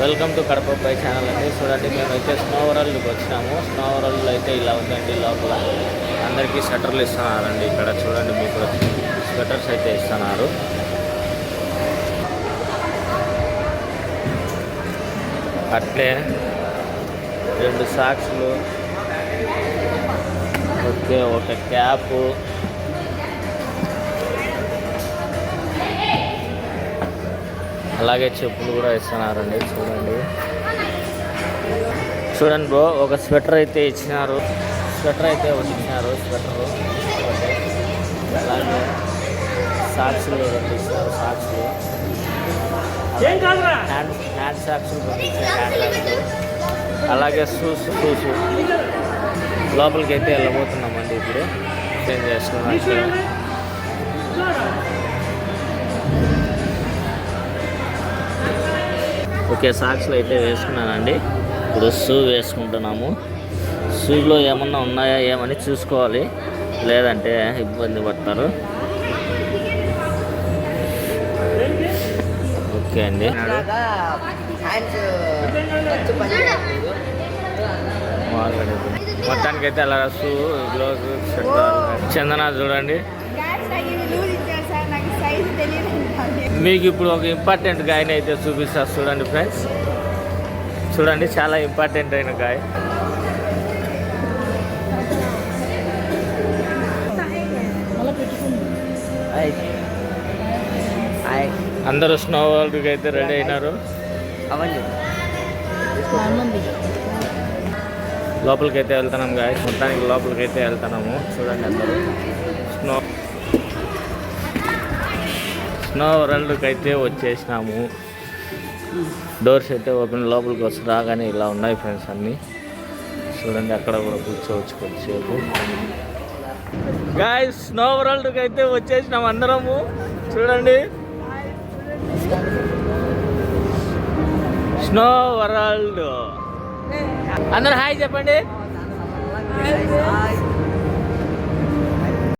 Welcome to Kadapa పై channel అండి. చూడండి మేమైతే స్నో వరల్డ్కి వచ్చినాము. స్నో వరల్డ్ అయితే ఇలా ఉందండి లోపల. అందరికీ స్వెటర్లు ఇస్తున్నారండి ఇక్కడ. చూడండి మీకు స్వెటర్స్ అయితే ఇస్తున్నారు. అట్లే రెండు సాక్స్లు ఓకే ఒక క్యాపు అలాగే చెప్పులు కూడా ఇస్తున్నారండి చూడండి. చూడండి బ్రో ఒక స్వెటర్ అయితే ఇచ్చినారు. స్వెటర్ అయితే ఒకటి ఇచ్చినారు స్వెటర్. అలాగే సాక్స్లు రెండు ఇచ్చినారు సాక్స్లు హ్యాండ్ హ్యాండ్ సాక్స్లు రెండు ఇచ్చారు హ్యాండ్ సాక్స్లు అలాగే షూస్ షూస్ లోపలికి అయితే వెళ్ళబోతున్నామండి ఇప్పుడు. చేంజ్ చేసుకున్నాం ఓకే సాక్స్లు అయితే వేసుకున్నానండి. ఇప్పుడు షూ వేసుకుంటున్నాము. షూలో ఏమన్నా ఉన్నాయా ఏమని చూసుకోవాలి. లేదంటే ఇబ్బంది పడతారు. ఓకే అండి. హ్యాండ్స్ అలా షూ గ్లోవ్ చందన చూడండి. మీకు ఇప్పుడు ఒక ఇంపార్టెంట్ గాయని అయితే చూపిస్తా. చూడండి ఫ్రెండ్స్ చూడండి చాలా ఇంపార్టెంట్ అయిన గాయ. అందరూ స్నో వరల్డ్కి అయితే రెడీ అయినారు. లోపలికి అయితే వెళ్తున్నాం గాయ మొత్తానికి లోపలికి అయితే వెళ్తున్నాము. చూడండి అందరూ. స్నో స్నో వరల్డ్కి అయితే వచ్చేసినాము. డోర్స్ అయితే ఓపెన్ లోపలికి వచ్చి రాగానే ఇలా ఉన్నాయి ఫ్రెండ్స్ అన్నీ. చూడండి అక్కడ కూడా కూర్చోవచ్చు కొద్దిసేపు. స్నో వరల్డ్కి అయితే వచ్చేసినాం అందరము. చూడండి. స్నో వరల్డ్ అందరు హాయ్ చెప్పండి.